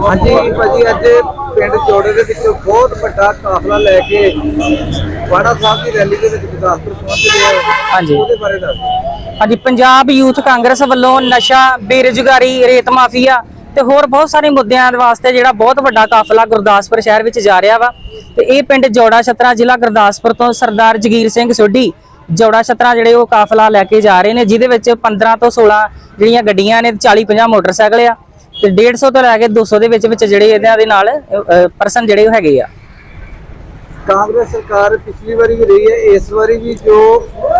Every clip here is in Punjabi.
ਹਾਂਜੀ ਭਾਜੀ ਅੱਜ ਪਿੰਡ ਜੋੜੇ ਦੇ ਵਿੱਚੋਂ ਬਹੁਤ ਵੱਡਾ ਕਾਫਲਾ ਲੈ ਕੇ ਵਾੜਾ ਸਾਹਿਬ ਦੀ ਰੈਲੀ ਦੇ ਵਿੱਚ ਗੁਰਦਾਸਪੁਰ ਪਹੁੰਚ ਹੋ ਹਾਂਜੀ। ਉਹਦੇ ਬਾਰੇ ਦੱਸ। ਹਾਂਜੀ ਪੰਜਾਬ ਯੂਥ ਕਾਂਗਰਸ ਵੱਲੋਂ ਨਸ਼ਾ ਬੇਰੁਜ਼ਗਾਰੀ ਰੇਤ ਮਾਫੀਆ ਤੇ ਹੋਰ ਬਹੁਤ ਸਾਰੇ ਮੁੱਦਿਆਂ ਦੇ ਵਾਸਤੇ ਜਿਹੜਾ ਬਹੁਤ ਵੱਡਾ ਕਾਫਲਾ ਗੁਰਦਾਸਪੁਰ ਸ਼ਹਿਰ ਵਿੱਚ ਜਾ ਰਿਹਾ ਵਾ ਤੇ ਇਹ ਪਿੰਡ ਜੋੜਾ ਛਤਰਾ ਜ਼ਿਲ੍ਹਾ ਗੁਰਦਾਸਪੁਰ ਤੋਂ ਸਰਦਾਰ ਜਗੀਰ ਸਿੰਘ ਸੋਢੀ ਜੋੜਾ ਛਤਰਾ ਜਿਹੜੇ ਉਹ ਕਾਫਲਾ ਲੈ ਕੇ ਜਾ ਰਹੇ ਨੇ ਜਿਹਦੇ ਵਿੱਚ 15 ਤੋਂ 16 ਜਿਹੜੀਆਂ ਗੱਡੀਆਂ ਨੇ 40 50 ਮੋਟਰਸਾਈਕਲ ਆ ਤੇ 150 ਤੋਂ ਲੈ ਕੇ 200 ਦੇ ਵਿੱਚ ਵਿੱਚ ਜਿਹੜੇ ਇਹਨਾਂ ਦੇ ਨਾਲ ਪਰਸਨ ਜਿਹੜੇ ਉਹ ਹੈਗੇ ਆ। ਕਾਂਗਰਸ ਸਰਕਾਰ ਪਿਛਲੀ ਵਾਰੀ ਵੀ ਰਹੀ ਹੈ ਇਸ ਵਾਰੀ ਵੀ ਜੋ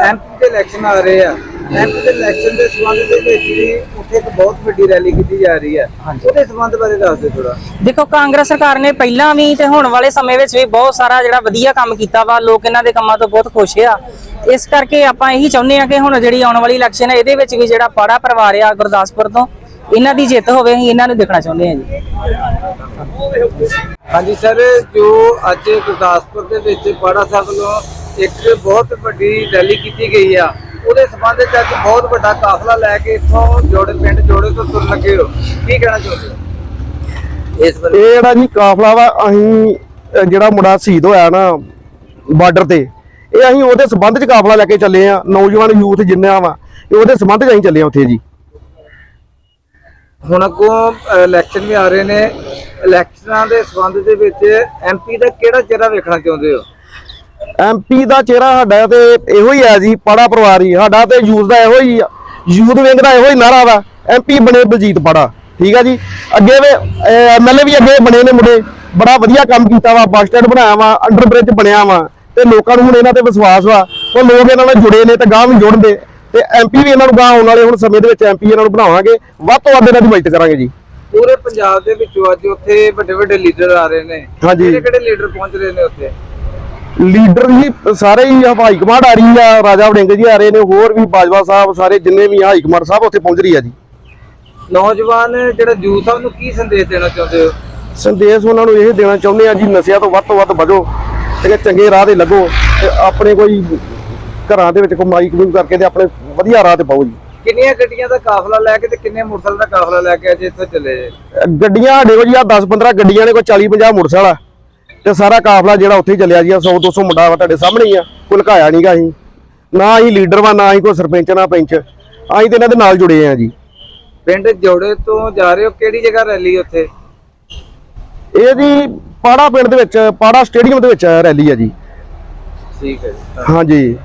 ਐਮਪੀ ਦੇ ਇਲੈਕਸ਼ਨ ਆ ਰਹੇ ਆ ਐਮਪੀ ਦੇ ਇਲੈਕਸ਼ਨ ਦੇ ਸੰਬੰਧ ਦੇ ਵਿੱਚ ਵੀ ਉੱਥੇ ਇੱਕ ਬਹੁਤ ਵੱਡੀ ਰੈਲੀ ਕੀਤੀ ਜਾ ਰਹੀ ਹੈ। ਉਹਦੇ ਸੰਬੰਧ ਬਾਰੇ ਦੱਸ ਦਿਓ ਥੋੜਾ ਦੇਖੋ ਕਾਂਗਰਸ ਸਰਕਾਰ ਨੇ ਪਹਿਲਾਂ ਵੀ ਤੇ ਹੁਣ ਵਾਲੇ ਸਮੇਂ ਵਿੱਚ ਵੀ ਬਹੁਤ ਸਾਰਾ ਜਿਹੜਾ ਵਧੀਆ ਕੰਮ ਕੀਤਾ ਵਾ ਲੋਕ ਇਹਨਾਂ ਦੇ ਕੰਮਾਂ ਤੋਂ ਬਹੁਤ ਖੁਸ਼ ਆ। ਇਸ ਕਰਕੇ ਆਪਾਂ ਇਹੀ ਚਾਹੁੰਦੇ ਆ ਕਿ ਹੁਣ ਜਿਹੜੀ ਆਉਣ ਵਾਲੀ ਇਲੈਕਸ਼ਨ ਹੈ ਇਹਦੇ ਵਿੱਚ ਵੀ ਜਿਹੜਾ ਪਾੜਾ ਪਰਿਵਾਰ ਆ ਗੁਰਦਾਸਪੁਰ ਤੋਂ ਇਹਨਾਂ ਦੀ ਜਿੱਤ ਹੋਵੇ ਅਸੀਂ ਇਹਨਾਂ ਨੂੰ ਦੇਖਣਾ ਚਾਹੁੰਦੇ ਆ ਜੀ। ਹਾਂਜੀ ਸਰ ਜੋ ਅੱਜ ਗੁਰਦਾਸਪੁਰ ਦੇ ਵਿੱਚ ਬਾੜਾ ਸਾਹਿਬ ਵੱਲੋਂ ਇੱਕ ਬਹੁਤ ਵੱਡੀ ਰੈਲੀ ਕੀਤੀ ਗਈ ਆ ਉਹਦੇ ਸੰਬੰਧ ਵਿੱਚ ਅੱਜ ਬਹੁਤ ਵੱਡਾ ਕਾਫਲਾ ਲੈ ਕੇ ਇੱਥੋਂ ਜੋੜੇ ਪਿੰਡ ਜੋੜੇ ਤੋਂ ਤੁਰ ਲੱਗੇ ਹੋ। ਕੀ ਕਹਿਣਾ ਚਾਹੁੰਦੇ ਹੋ? ਇਸ ਬਾਰੇ? ਇਹ ਜਿਹੜਾ ਜੀ ਕਾਫਲਾ ਵਾ ਅਸੀਂ ਜਿਹੜਾ ਮੁੰਡਾ ਸ਼ਹੀਦ ਹੋਇਆ ਨਾ ਬਾਰਡਰ ਤੇ ਇਹ ਅਸੀਂ ਉਹਦੇ ਸੰਬੰਧ ਚ ਕਾਫਲਾ ਲੈ ਕੇ ਚੱਲੇ ਆ। ਨੌਜਵਾਨ ਯੂਥ ਜਿੰਨਾ ਵਾ ਇਹ ਉਹਦੇ ਸੰਬੰਧ ਚ ਅਸੀਂ ਚੱਲੇ ਆ ਉੱਥੇ ਜੀ। ਹੁਣ ਅੱਗੋਂ ਇਲੈਕਸ਼ਨ ਵੀ ਆ ਰਹੇ ਨੇ। ਇਲੈਕਸ਼ਨਾਂ ਦੇ ਸੰਬੰਧ ਦੇ ਵਿੱਚ ਐਮਪੀ ਦਾ ਕਿਹੜਾ ਚਿਹਰਾ ਵੇਖਣਾ ਚਾਹੁੰਦੇ ਹੋ? ਐਮਪੀ ਦਾ ਚਿਹਰਾ ਸਾਡਾ ਤੇ ਇਹੋ ਹੀ ਆ ਜੀ, ਪਾੜਾ ਪਰਿਵਾਰ ਹੀ। ਸਾਡਾ ਤੇ ਯੂਥ ਦਾ ਇਹੋ ਹੀ ਯੂਥ ਵਿੰਗ ਦਾ ਇਹੋ ਹੀ ਨਾਰਾ ਵਾ। ਐਮਪੀ ਬਣੇ ਬਲਜੀਤ ਪਾੜਾ, ਠੀਕ ਆ ਜੀ? ਅੱਗੇ ਵੇ ਐਮਐਲਏ ਵੀ ਅੱਗੇ ਬਣੇ ਨੇ ਮੁੰਡੇ। ਬੜਾ ਵਧੀਆ ਕੰਮ ਕੀਤਾ ਵਾ, ਬੱਸ ਸਟੈਂਡ ਬਣਾਇਆ ਵਾ, ਅੰਡਰ ਬ੍ਰਿਜ ਬਣਿਆ ਵਾ। ਤੇ ਲੋਕਾਂ ਨੂੰ ਹੁਣ ਇਹਨਾਂ ਤੇ ਵਿਸ਼ਵਾਸ ਵਾ। ਉਹ ਲੋਕ ਇਹਨਾਂ ਨਾਲ ਜੁੜੇ ਨੇ ਤੇ ਗਾਂ ਵੀ ਜੁੜਨਦੇ ਤੇ ਐਮਪੀ ਵੀ ਇਹਨਾਂ ਨੂੰ ਗਾਂ ਆਉਣ ਵਾਲੇ ਹੁਣ ਸਮੇਂ ਦੇ ਵਿੱਚ ਐਮਪੀ ਇਹਨਾਂ ਨੂੰ ਬਣਾਵਾਂਗੇ ਵੱਧ ਤੋਂ ਵੱਧ ਇਹਨਾਂ ਦੀ ਮਦਦ ਕਰਾਂਗੇ ਜੀ। ਪੂਰੇ ਪੰਜਾਬ ਦੇ ਵਿੱਚੋਂ ਅੱਜ ਉੱਥੇ ਵੱਡੇ ਵੱਡੇ ਲੀਡਰ ਆ ਰਹੇ ਨੇ। ਕਿਹੜੇ ਕਿਹੜੇ ਲੀਡਰ ਪਹੁੰਚ ਰਹੇ ਨੇ ਉੱਥੇ? ਲੀਡਰ ਜੀ ਸਾਰੇ ਹੀ ਹਵਾਈ ਕਮਾਂਡ ਆ ਰਹੀ ਆ ਰਾਜਾ ਵੜਿੰਗ ਜੀ ਆ ਰਹੇ ਨੇ ਹੋਰ ਵੀ ਬਾਜਵਾ ਸਾਹਿਬ ਸਾਰੇ ਜਿੰਨੇ ਵੀ ਹਾਈ ਕਮਾਂਡ ਸਾਹਿਬ ਉੱਥੇ ਪਹੁੰਚ ਰਹੀ ਆ ਜੀ। ਨੌਜਵਾਨ ਜਿਹੜਾ ਯੂਥ ਆ ਉਹਨੂੰ ਕੀ ਸੰਦੇਸ਼ ਦੇਣਾ ਚਾਹੁੰਦੇ ਹੋ? ਸੰਦੇਸ਼ ਉਹਨਾਂ ਨੂੰ ਇਹ ਦੇਣਾ ਚਾਹੁੰਦੇ ਆ ਜੀ ਨਸ਼ਿਆਂ ਤੋਂ ਵੱਧ ਤੋਂ ਵੱਧ ਬਚੋ ਤੇ ਚੰਗੇ ਰਾਹ ਤੇ ਲੱਗੋ ਤੇ ਆਪਣੇ ਕੋਈ ਘਰਾਂ ਦੇ ਵਿੱਚ ਕਮਾਈ ਕਮੂਈ ਕਰਕੇ ਤੇ ਆਪਣੇ ਵਧੀਆ ਰਾਹ ਤੇ ਪਾਓ ਜੀ ਕਿੰਨੀਆਂ ਗੱਡੀਆਂ ਦਾ ਕਾਫਲਾ ਲੈ ਕੇ ਤੇ ਕਿੰਨੇ ਮੋਟਰਸਾਈਕਲ ਦਾ ਕਾਫਲਾ ਲੈ ਕੇ ਅੱਜ ਇੱਥੇ ਚੱਲੇ ਜੇ ਗੱਡੀਆਂ ਸਾਡੇ ਕੋਲ ਜੀ ਆ 10 15 ਗੱਡੀਆਂ ਨੇ ਕੋਈ 40 50 ਮੋਟਰਸਾਈਕਲ ਆ। ਤੇ ਸਾਰਾ ਕਾਫਲਾ ਜਿਹੜਾ ਉੱਥੇ ਚੱਲਿਆ ਜੀ 100 200 ਮੁੰਡਾ ਵਾ ਤੁਹਾਡੇ ਸਾਹਮਣੇ ਹੀ ਆ ਕੋਈ ਲੁਕਾਇਆ ਨਹੀਂਗਾ ਅਸੀਂ। ਨਾ ਹੀ ਲੀਡਰ ਵਾ ਨਾ ਹੀ ਕੋਈ ਸਰਪੰਚ ਨਾ ਪੰਚ। ਅਸੀਂ ਤੇ ਇਹਨਾਂ ਦੇ ਨਾਲ ਜੁੜੇ ਆ ਜੀ। ਪਿੰਡ ਜੋੜੇ ਤੋਂ ਜਾ ਰਹੇ ਹੋ ਕਿਹੜੀ ਜਗ੍ਹਾ ਰੈਲੀ ਉੱਥੇ? ਇਹ ਜੀ ਪਾੜਾ ਪਿੰਡ ਦੇ ਵਿੱਚ ਪਾੜਾ ਸਟੇਡੀਅਮ ਦੇ ਵਿੱਚ ਰੈਲੀ ਆ ਜੀ। ਠੀਕ ਹੈ ਜੀ ਹਾਂਜੀ।